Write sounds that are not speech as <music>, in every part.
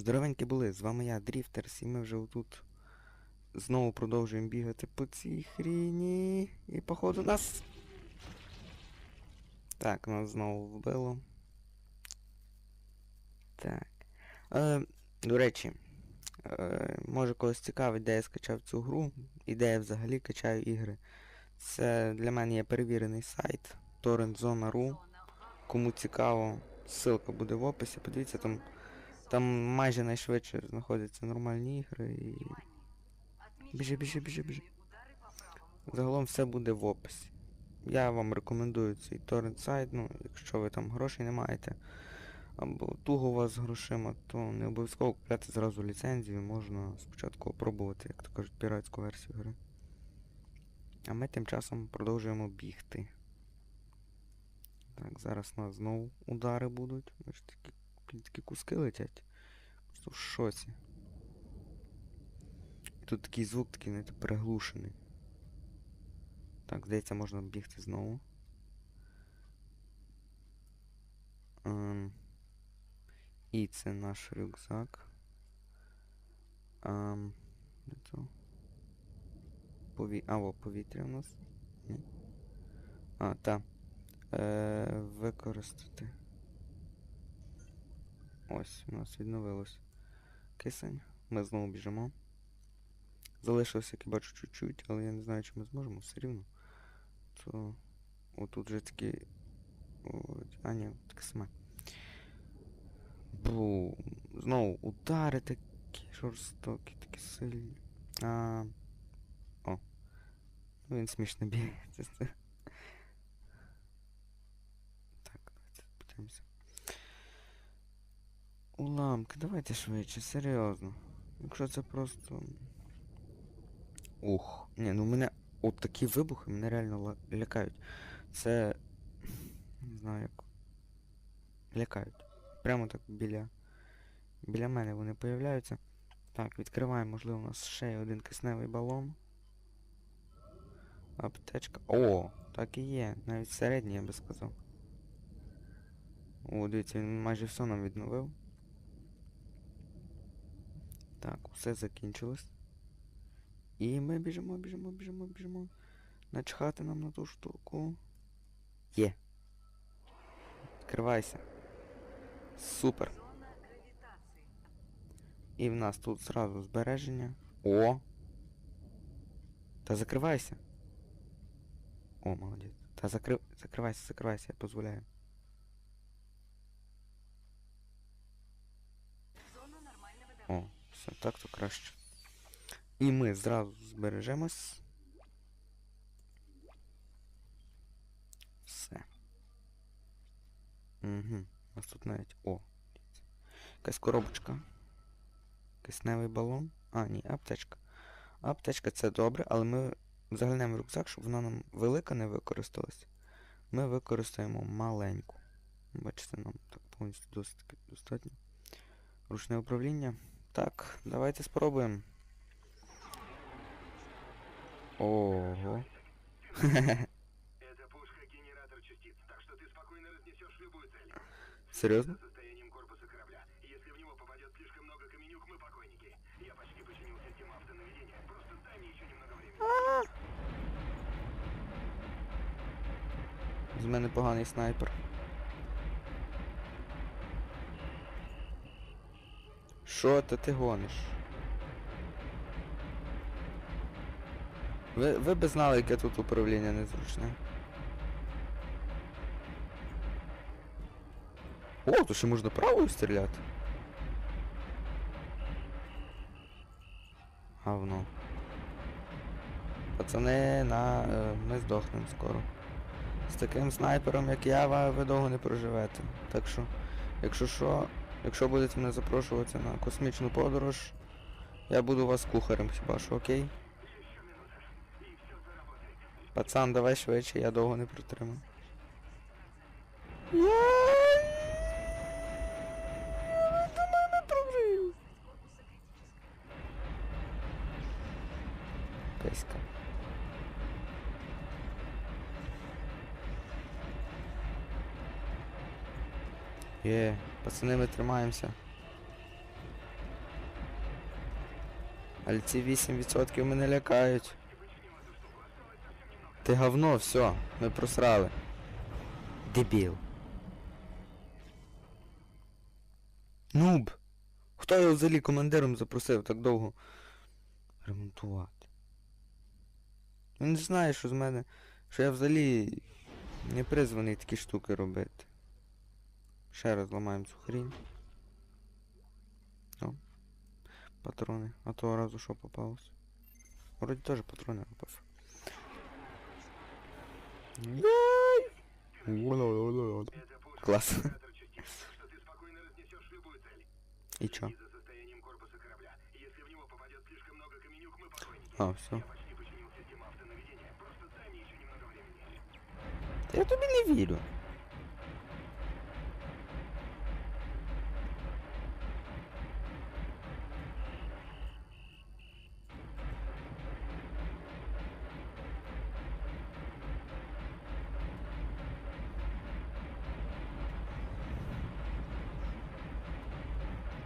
Здоровенькі були, з вами я, Дріфтерс, і ми вже отут знову продовжуємо бігати по цій хріні. І походу нас. Так, нас знову вбило. Так. Е, до речі, е, може когось цікавить, де я скачав цю гру, і де я взагалі качаю ігри. Це для мене є перевірений сайт torrentzone.ru. Кому цікаво, ссылка буде в описі. Подивіться, там, там майже найшвидше знаходяться нормальні ігри і. Біжи, біжи, біжи, біжи. Загалом все буде в описі. Я вам рекомендую цей торрент сайт, ну, якщо ви там грошей не маєте, або туго у вас грошима, то не обов'язково купляти зразу ліцензію, можна спочатку опробувати, як то кажуть, піратську версію гри. А ми тим часом продовжуємо бігти. Так, зараз у нас знову удари будуть. Бачите, такі, блін, такі куски летять. Просто в шоці. І тут такий звук такий не приглушений. Так, здається, можна бігти знову. Ем, і це наш рюкзак. То? Пові... А, о, повітря у нас. Ні. А, та. Е, використати. Ось, у нас відновилось кисень. Ми знову біжимо. Залишилося, як я бачу, чуть-чуть, але я не знаю, чи ми зможемо все рівно. То. Отут вже такі. А ні, таке саме. Бу. Знову удари такі жорстокі, такі сильні. А. О. Ну він смішно бігає. Це це. Так, давайте подивимося. Уламки, давайте швидше, серйозно. Якщо це просто. Ух. Ні, ну мене. От такі вибухи мене реально лякають. Це. Не знаю як. Лякають. Прямо так біля. Біля мене вони появляються. Так, відкриваємо, можливо, у нас ще один кисневий балон. Аптечка. О, так і є. Навіть середній, я би сказав. О, дивіться, він майже все нам відновив. Так, усе закінчилось. І ми біжимо, біжимо, біжимо, біжимо. Начхати нам на ту штуку. Є. Відкривайся. Супер. І в нас тут зразу збереження. О! Та закривайся. О, молодець. Та закрив... закривайся, закривайся, я дозволяю. О, давления. так то краще. І ми зразу збережемось. Все. Угу. У нас тут навіть. О. Якась коробочка. Кисневий балон. А, ні, аптечка. Аптечка це добре, але ми заглянемо в рюкзак, щоб вона нам велика не використалась. Ми використаємо маленьку. Бачите, нам так повністю досить достатньо. Ручне управління. Так, давайте спробуємо. Ого. Это пушка-генератор частиц, так что ты спокойно разнесешь любую цель. Серйозно? За состоянием корпуса корабля. Если в него попадет слишком много каменюк, мы покойники. Я почти починил систему автонаведения. Просто дай мне еще немного времени. З мене поганий снайпер. Що ти ти гониш? Ви, ви б знали, яке тут управління незручне. О, то ще можна правою стріляти. Говно. Пацани, на. Е, ми здохнемо скоро. З таким снайпером, як я, ви довго не проживете. Так що, якщо що, якщо будете мене запрошувати на космічну подорож, я буду вас кухарем хіба що, окей? Пацан, давай швидше, я довго не протримаю. Писька. Є, пацани, ми тримаємося. Але ці 8% мене лякають. Ти говно, все, ми просрали. Дебіл. Нуб! Хто його взагалі командиром запросив так довго ремонтувати? Він ж знає, що з мене. Що я взагалі не призваний такі штуки робити. Ще раз ламаємо цю хрінь. О. Патрони. А того разу що попалось? Вроді теж патрони випав. Яй! Это пушка Класс. генератор частиц, так что ты спокойно разнесешь любую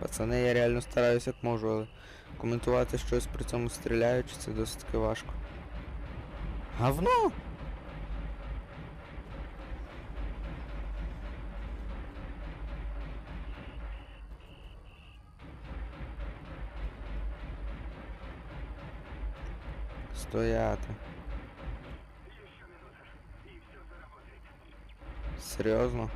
Пацани, я реально стараюся як можу, але коментувати щось при цьому стріляючи, це досить важко. Говно! Стояти. Серйозно?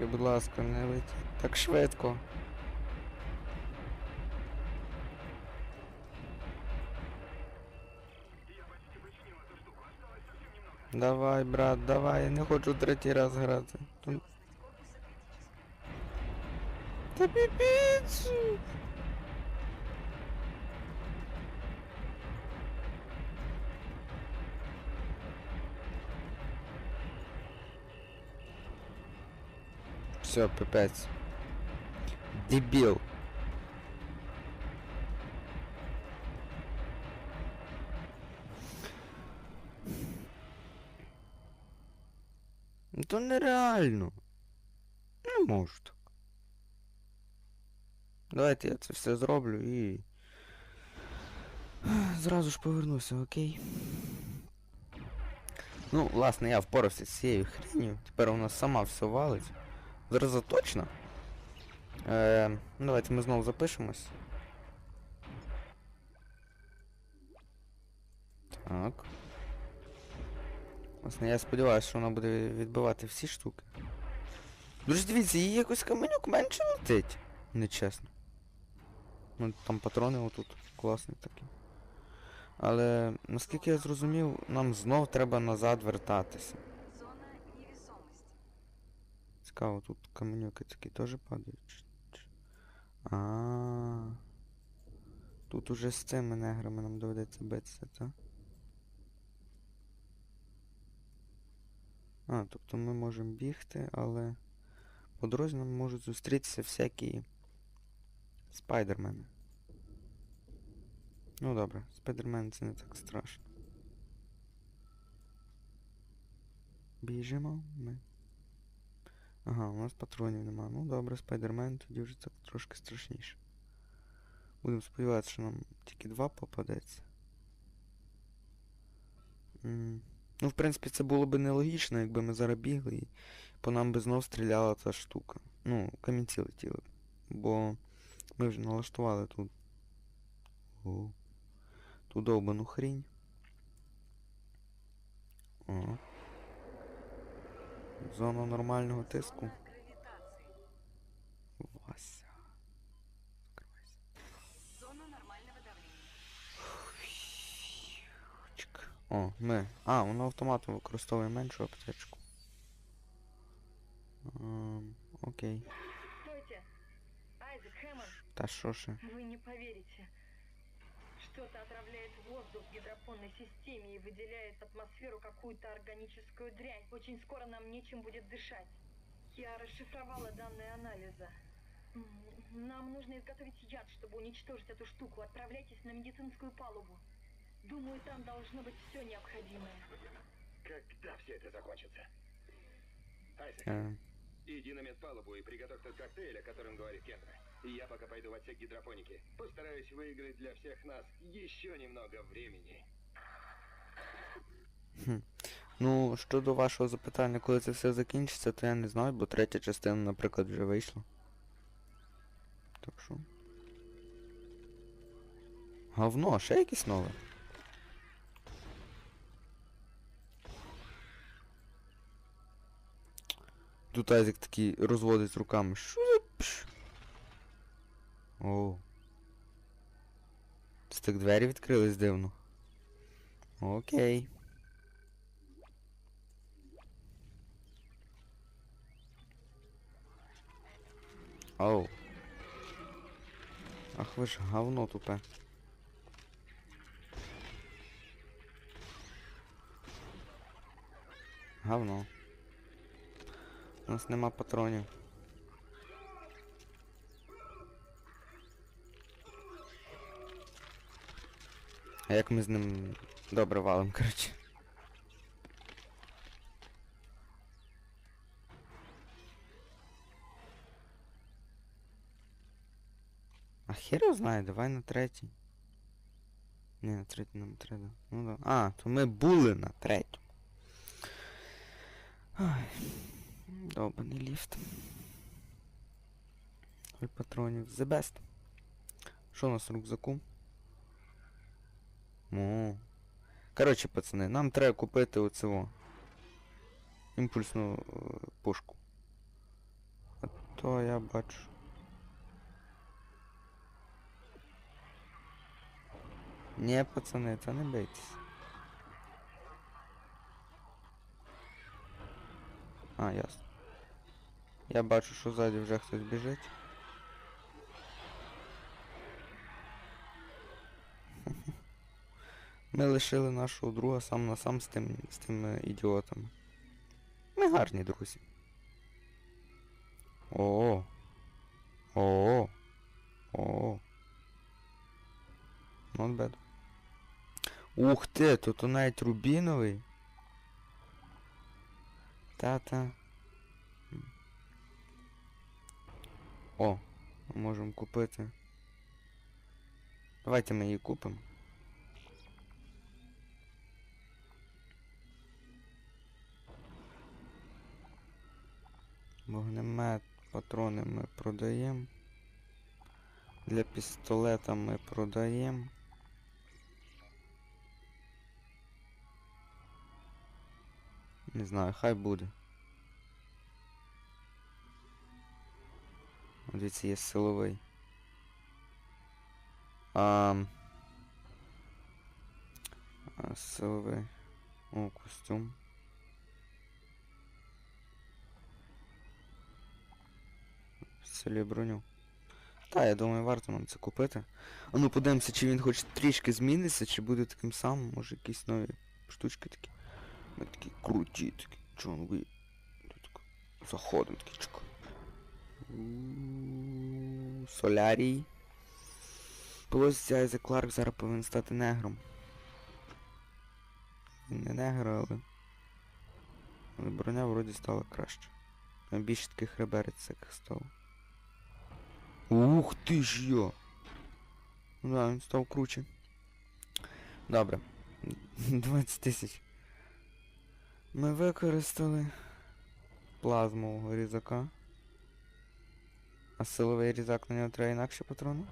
Камінчики, будь ласка, не летіть. Так швидко. Давай, брат, давай, я не хочу третій раз грати. Та піпець! Все, пипець. Дебіл. Ну то нереально. Не можу так. Давайте я це все зроблю і. Зразу ж повернуся, окей? Ну, власне, я впорався з цією хренью. Тепер у нас сама все валить. Зараз точно. Е, ну, давайте ми знову запишемось. Так. Власне, я сподіваюся, що вона буде відбивати всі штуки. Друзі, дивіться, їй якось каменюк менше летить. Нечесно. Ну, там патрони отут. Класні такі. Але наскільки я зрозумів, нам знов треба назад вертатися. Цікаво, тут каменюки такі теж падають. чи- чи- А. Тут уже з цими неграми нам доведеться битися, так? А, тобто ми можемо бігти, але по дорозі нам можуть зустрітися всякі спайдермени. Ну добре, спайдермен це не так страшно. Біжимо ми. Ага, у нас патронів нема. Ну добре, спайдермен, тоді вже так трошки страшніше. Будемо сподіватися, що нам тільки два попадеться. М, Ну, в принципі, це було б нелогічно, якби ми зараз бігли і по нам би знов стріляла та штука. Ну, камінці летіли. б. Бо ми вже налаштували тут. О, ту довбану хрінь. О. Зона нормального тиску. Вася. Закривайся. Зона нормального давления. Чик. О, ми. А, воно автоматом використовує меншу аптечку. Ем, окей. Стойте! Айзек Хэммонд, Та що ще? вы не поверите. Что-то отравляет воздух в гидропонной системе и выделяет в атмосферу какую-то органическую дрянь. Очень скоро нам нечем будет дышать. Я расшифровала данные анализа. Нам нужно изготовить яд, чтобы уничтожить эту штуку. Отправляйтесь на медицинскую палубу. Думаю, там должно быть все необходимое. Когда все это закончится? Айзек, Е, иди на медпалубу и приготовь тот коктейль, о котором говорит Кендра. Я пока пойду в отсек гидропоники. Постараюсь выиграть для всех нас еще немного времени. Ну, щодо вашого запитання, коли це все закінчиться, то я не знаю, бо третя частина, наприклад, вже вийшла. Так що. Говно, ще якесь нове. Тут Айзек такий розводить руками. Що за пш? О. Це так двері відкрились дивно. Окей. Оу. Ах ви ж говно тупе. Говно. У нас нема патронів. А як ми з ним добре валим, коротше. А хер його знає, давай на третій. Ні, на третій нам треба. Ну да. А, то ми були на третьому. Ай. Довбаний ліфт. Ой, патронів. The best. Що у нас рюкзаку? О. Коротше, пацани, нам треба купити оцього. Імпульсну е, пушку. А то я бачу. Ні, пацани, це не бийтесь. А, ясно. Я бачу, що ззаді вже хтось біжить. Ми лишили нашого друга сам на сам з тим, з тими ідіотами. Ми гарні друзі. О. О. О. Not bad. Ух ти, тут навіть рубіновий. Та-та. О, ми можемо купити. Давайте ми її купимо. Вогнемет, патрони ми продаємо. Для пістолета ми продаємо. Не знаю, хай буде. Дивіться, є силовий. А, а, силовий. О, костюм. Селі броню. Та, я думаю, варто нам це купити. А ну подивимося, чи він хоч трішки зміниться, чи буде таким самим, може якісь нові штучки такі. Ми такі круті, такі чонги. Заходимо такі чок. Солярій. Полосся Айзек Кларк зараз повинен стати негром. Він не негр, але. Але броня вроді стала краще. Більше таких реберець всяких стало. Ух ти ж йо! Да, він став круче. Добре. <laughs> 20 тисяч. Ми використали плазмового різака. А силовий різак на нього треба інакше патрони?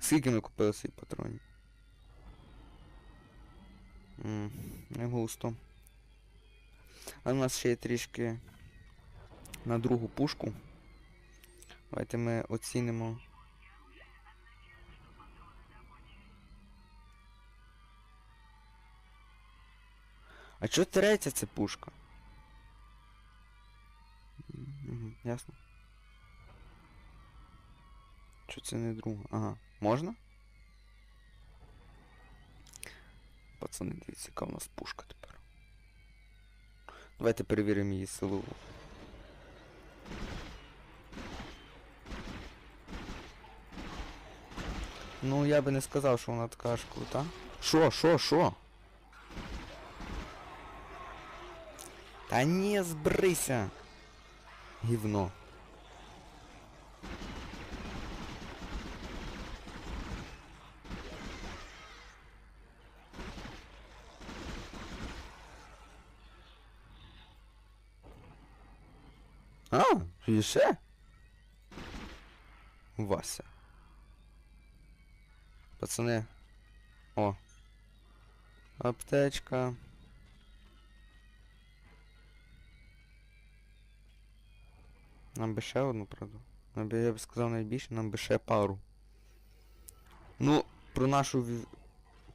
Скільки ми купили свій патронів? Ммм, не густо. А у нас ще є трішки на другу пушку. Давайте ми оцінимо. А чого третя це пушка? Ясно. Чого це не друга? Ага. Можна? Пацани, дивіться, яка у нас пушка тепер. Давайте перевіримо її силову. Ну, я би не сказав, що вона така аж крута. Шо, шо, шо? Та ні, збрися! Гівно. Ще? Вася. Пацани. О. Аптечка. Нам би ще одну, правда. Нам би, я б сказав найбільше, нам би ще пару. Ну, про нашу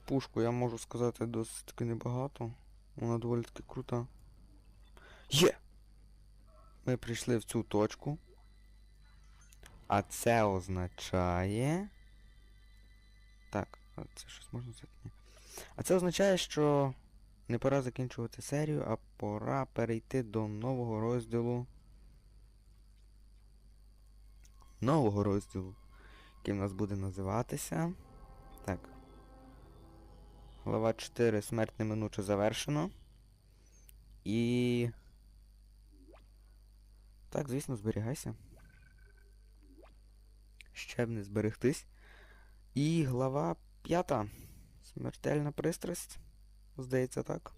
пушку я можу сказати досить таки небагато. Вона доволі таки крута. Є! Ми прийшли в цю точку. А це означає. Так, а це щось можна? Ні. А це означає, що не пора закінчувати серію, а пора перейти до нового розділу. Нового розділу, який в нас буде називатися. Так. Глава 4. Смерть неминуче завершено. І. Так, звісно, зберігайся. Ще б не зберегтись. І глава 5. Смертельна пристрасть. Здається, так.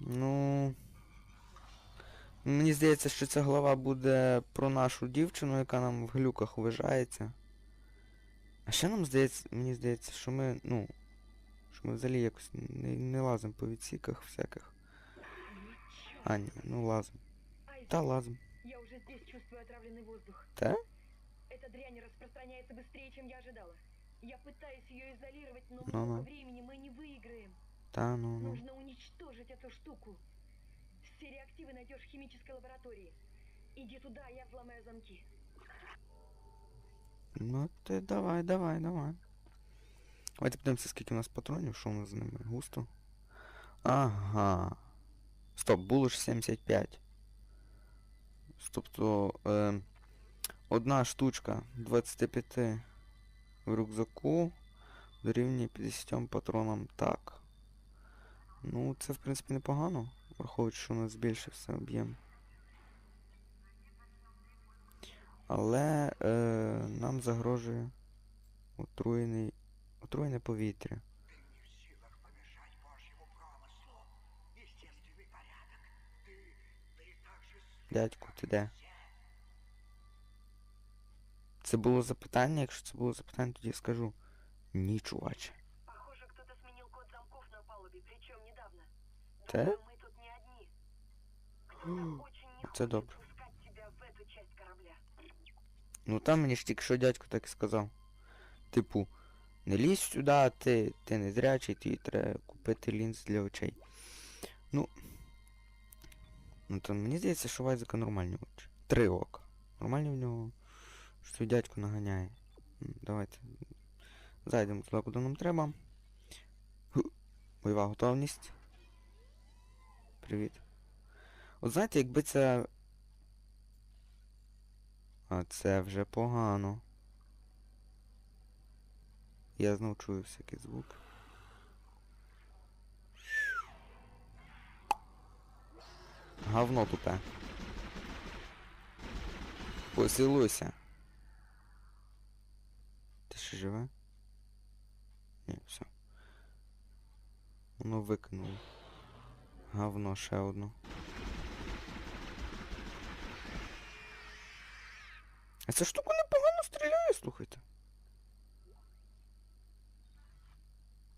Ну. Мені здається, що ця глава буде про нашу дівчину, яка нам в глюках вважається. А ще нам здається, мені здається, що ми, ну, що ми взагалі якось не, не лазимо по відсіках всяких. А, ні, ну лазимо. Айзек, Та лазимо. я уже здесь чувствую отравленный воздух. Та? Эта дрянь распространяется быстрее, чем я ожидала. Я пытаюсь ее изолировать, но Ну-ну. много времени мы не выиграем. Та, ну, ну. Нужно уничтожить эту штуку. Все реактивы найдешь в химической лаборатории. Иди туда, я взломаю замки. Ну ти давай, давай, давай. Давайте подивимося, скільки у нас патронів, що у нас з ними густо. Ага. Стоп, було ж 75. Тобто, е, одна штучка 25 в рюкзаку дорівнює 50 патронам так. Ну, це в принципі непогано, враховуючи, що у нас збільшився об'єм. Але е, нам загрожує отруєний, отруєне повітря. Дядьку, ти де? Це було запитання, якщо це було запитання, тоді я скажу. Ні, чуваче. Похоже, кто-то сменил код замков на палубе, причем недавно. Да? Думаю, мы тут не одни. Кто-то очень не Это хочет добро. пускать тебя в эту часть корабля. Ну там мені ж тільки що дядько так і сказав. Типу, не лізь сюди, ти, ти не зрячий, тобі треба купити лінз для очей. Ну. Ну то мені здається, що у Вайзека нормальні очі. Три ока. Нормальні в нього. Що той дядько наганяє. Давайте. Зайдемо туди, куди нам треба. Бойова готовність. Привіт. От знаєте, якби це а це вже погано. Я знов чую всякий звук. Говно тупе. Посилуйся. Ти ще живе? Ні, все. Воно викинуло. Говно ще одно. А ця штука непогано стріляє, слухайте.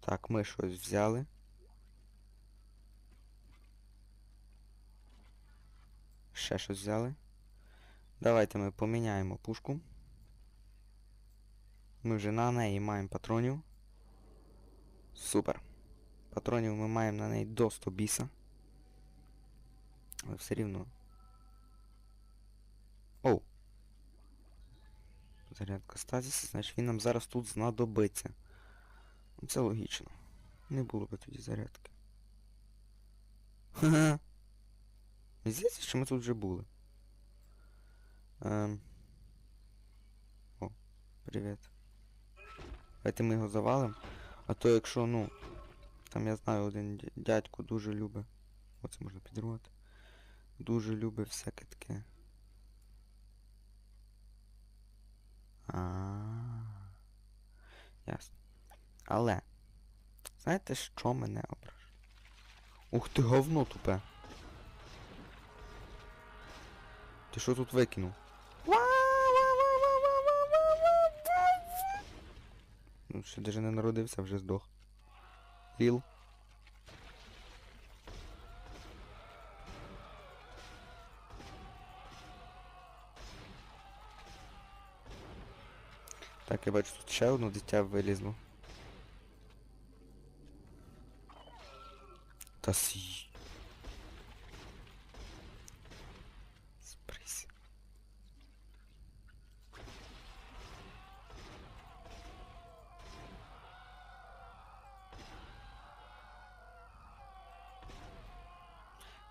Так, ми щось взяли. Ще щось взяли. Давайте ми поміняємо пушку. Ми вже на неї маємо патронів. Супер. Патронів ми маємо на неї до 100 біса. Але все рівно. Оу. Зарядка стазіса, значить він нам зараз тут знадобиться. Це логічно. Не було би тоді зарядки. Ха-ха. Мені здається, що ми тут вже були. Ем. О, привіт. Давайте ми його завалим. А то якщо, ну, там я знаю один дядько дуже любить. Оце можна підірвати. Дуже любить всяке таке. А. Ясно. Але. Знаєте, що мене ображає? Ух ти, говно тупе. Ти що тут викинув? Ну, ще даже не народився, вже здох. Ліл. Так, я бачу, тут ще одне дитя вилізло. Та сі. Спрись.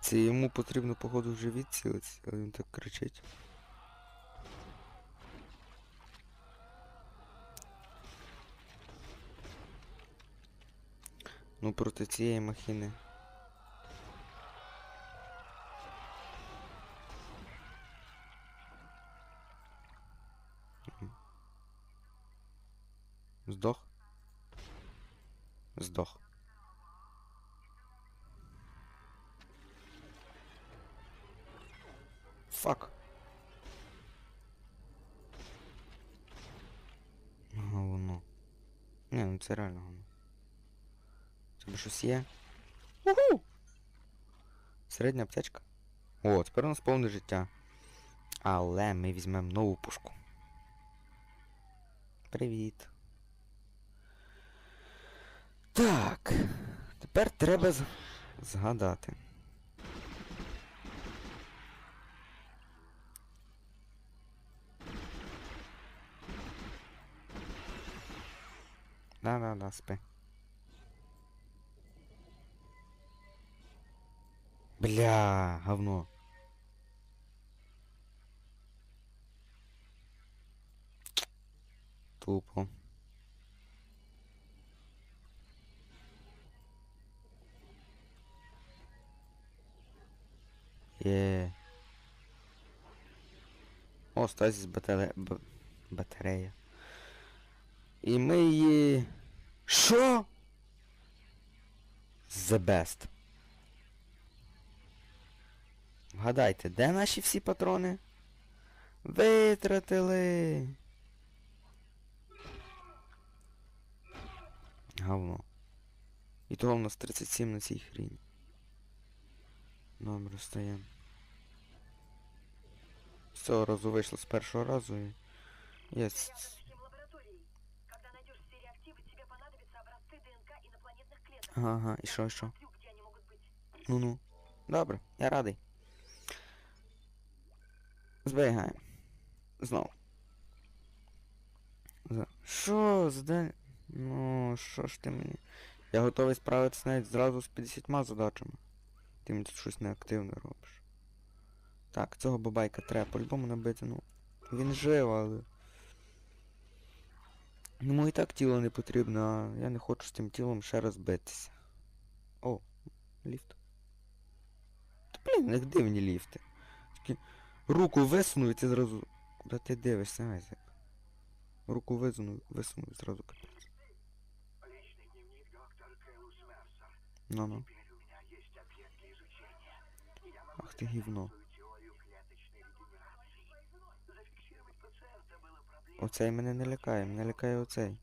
Це йому потрібно, походу, вже відцілитися, але він так кричить. Ну проти цієї махіни. Мгм. Здох? Здох. Фак. Говно. Не, ну це реально говно. Є? Уху! Середня аптечка. О, тепер у нас повне життя. Але ми візьмемо нову пушку. Привіт. Так. Тепер треба згадати. Да-да-да, спи. Бля, говно. Тупо. Є. О, стазіс батаре... б... батарея. І ми її... Що? The best. Вгадайте, де наші всі патрони? Витратили. Говно. І того в нас 37 на цій хріні. Добре, стаємо. З цього разу вийшло з першого разу і... Єс. Рядом с хим лабораторией. Когда найдешь все реактивы, тебе понадобятся образцы ДНК инопланетных клеток. Ага, ага, і що, і що? Смотрю, где они могут быть. Ну-ну. Добре, я радий. Зберігаємо. Знову. Що зда... Ну, що ж ти мені? Я готовий справитися навіть зразу з 50 задачами. Ти мені тут щось неактивне робиш. Так, цього бабайка треба по-любому набити, ну. Він жив, але. Йому і так тіло не потрібно, а я не хочу з тим тілом ще раз битися. О, ліфт. Та блін, як дивні ліфти. Такі руку висунув і ти зразу. Куди ти дивишся, Айзек? Руку висунув, висунув і зразу капець. Личный дневник доктор Кэлус Мерсер. Ну-ну. Теперь у меня есть объект для изучения. Я могу Ах ты гивно. свою теорию клеточной регенерации. Зафиксировать пациента было проблемой. Оцей мене не лякає, мене лякає оцей.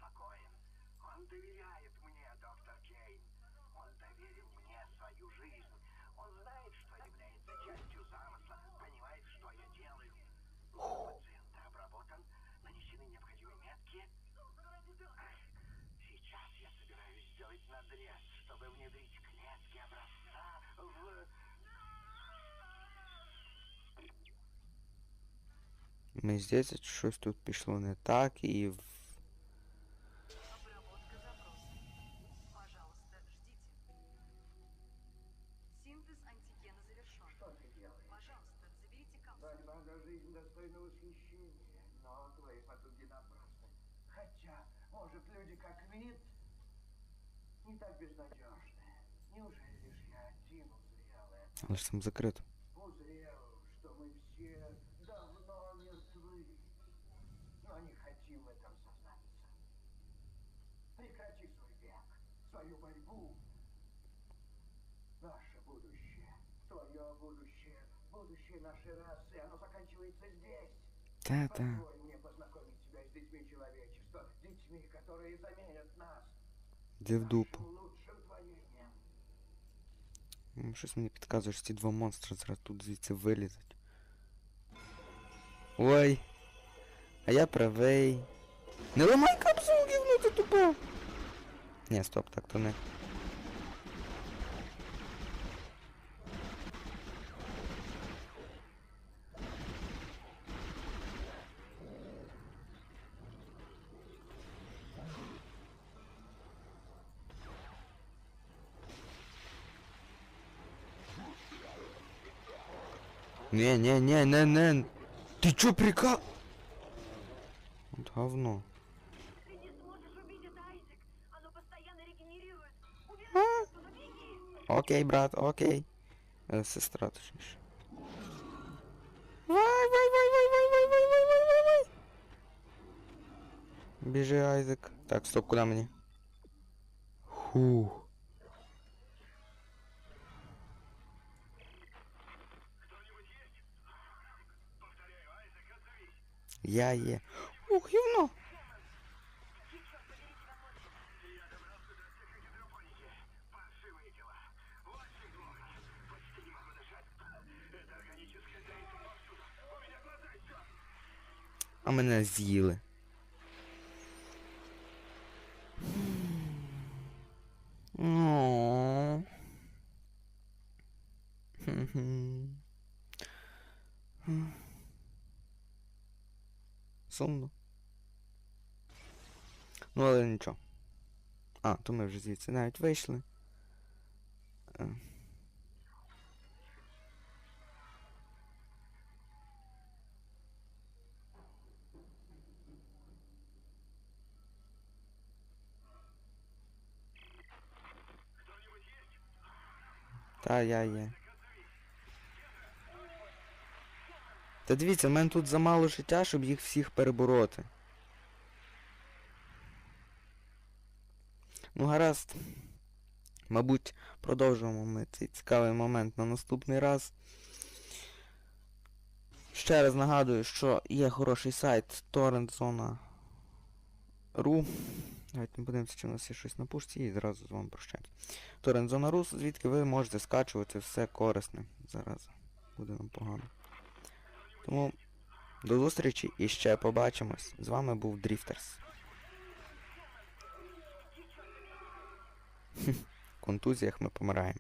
Ми здесь а щось тут пішло не так і в... не так безнадежны. Неужели лишь я один там закрыт. нас. Де в дупу. нашим лучшим творением. М, Щось мені підказує, що ці два монстри зараз тут звідси вилізуть. Ой. А я правий. Не ламай капсул, гівно, ти тупо. Ні, стоп, так то не. Не, не, не, не, не. Ты чё прика... Вот говно. Ты не сможешь убить это, Айзек. Оно постоянно регенерирует. А? Убирай оттуда, беги. Окей, брат, окей. Е, Сестра, точніше. Вай, вай, вай, вай, вай, вай, вай, вай, вай, вай, вай. Біжи, Айзек. Так, стоп, куди мені? Фух. Я є. Ух, гівно. А мене з'їли. Mm-hmm. Сумно. Ну, але нічого. А, то ми вже звідси навіть вийшли. Е. Та я є. Та дивіться, в мене тут замало життя, щоб їх всіх перебороти. Ну гаразд. Мабуть, продовжуємо ми цей цікавий момент на наступний раз. Ще раз нагадую, що є хороший сайт torrentzona.ru Давайте ми подивимося, чи у нас є щось на пушці і зразу з вами прощаємось. Torrentzona.ru, звідки ви можете скачувати все корисне. Зараз буде нам погано. Тому до зустрічі і ще побачимось. З вами був Дріфтерс. В контузіях ми помираємо.